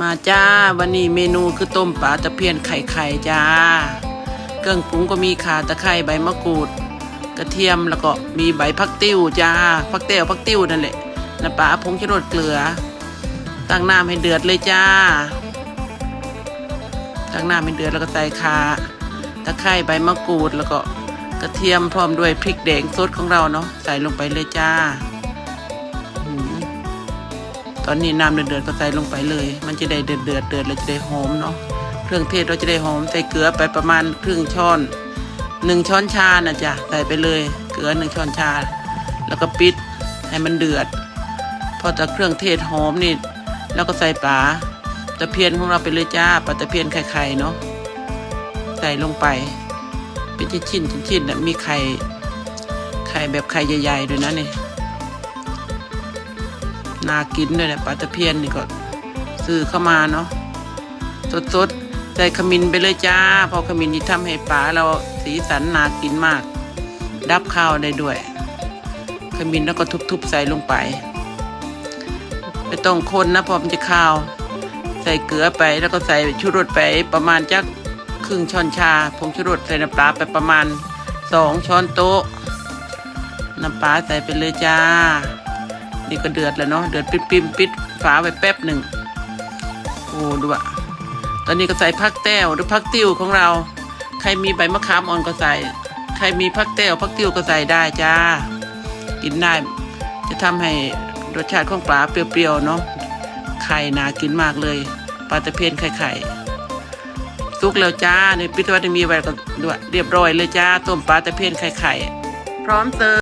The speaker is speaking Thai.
มาจ้า วันนี้เมนูคือต้มปลาตะเพียนไข่ไข่จ้า เครื่องปรุงก็มีข่าตะไคร้ใบมะกรูด กระเทียมแล้วก็มีใบพักติ้วจ้าพักเตี้ยวพักติ้วนั่นแหละน้ำปลาผงชูรสเกลือ ตั้งน้ำให้เดือดเลยจ้า ตั้งน้ำให้เดือดแล้วก็ใส่ข่าตะไคร้ใบมะกรูดแล้วก็กระเทียมพร้อมด้วยพริกแดงสดของเราเนาะใส่ลงไปเลยจ้า ตอนนี้น้ำเดือดๆก็ใส่ลงไปเลย มันจะได้เดือดเดือดๆเดือดแล้วจะได้หอมเนาะเครื่องเทศเราจะได้หอมใส่เกลือไปประมาณครึ่งช้อนหนึ่งช้อนชานะจ๊ะใส่ไปเลยเกลือหนึ่งช้อนชา แล้วก็ปิดให้มันเดือด พอแต่เครื่องเทศหอมนี่แล้วก็ใส่ปลาตะเพียนของเราไปเลยจ้าปลาตะเพียนไข่ๆเนาะใส่ลงไป เป็นชิ้นๆชิ้นๆนะมีไข่ไข่แบบไข่ใหญ่ๆด้วยนะนี่ น่ากินด้วยเนี่ยปลาตะเพียนนี่ก็ซื้อเข้ามาเนาะสดๆใส่ขมิ้นไปเลยจ้า เพอขมิ้นที่ทำให้ปลาเราสีสันน่ากินมาก ดับข้าวได้ด้วย ขมิ้นแล้วก็ทุบๆใส่ลงไปไม่ต้องคนนะพอมันจะข้าว ใส่เกลือไปแล้วก็ใส่ชูรสไปประมาณจักครึ่งช้อนชาผงชูรสใส่น้ำปลาไปประมาณสองช้อนโต๊ะน้ำปลาใส่ไปเลยจ้า นี่ก็เดือดแล้วเนาะเดือดปิดปิมปิดฝาไว้แป๊บหนึ่งโอ้ดูอะตอนนี้ก็ใส่ผักแต้วหรือผักติ้วของเรา ใครมีใบมะขามอ่อนก็ใส่ ใครมีผักแต้วผักติ้วก็ใส่ได้จ้า กินได้จะทำให้รสชาติของปลาเปรี้ยวๆเนาะไข่นากินมากเลยปลาตะเพียนไข่ไข่สุกแล้วจ้าในปิดไว้จะมีไว้ก็ด้วยเรียบร้อยเลยจ้าต้มปลาตะเพียนไข่ไข่พร้อมเสิร์ฟ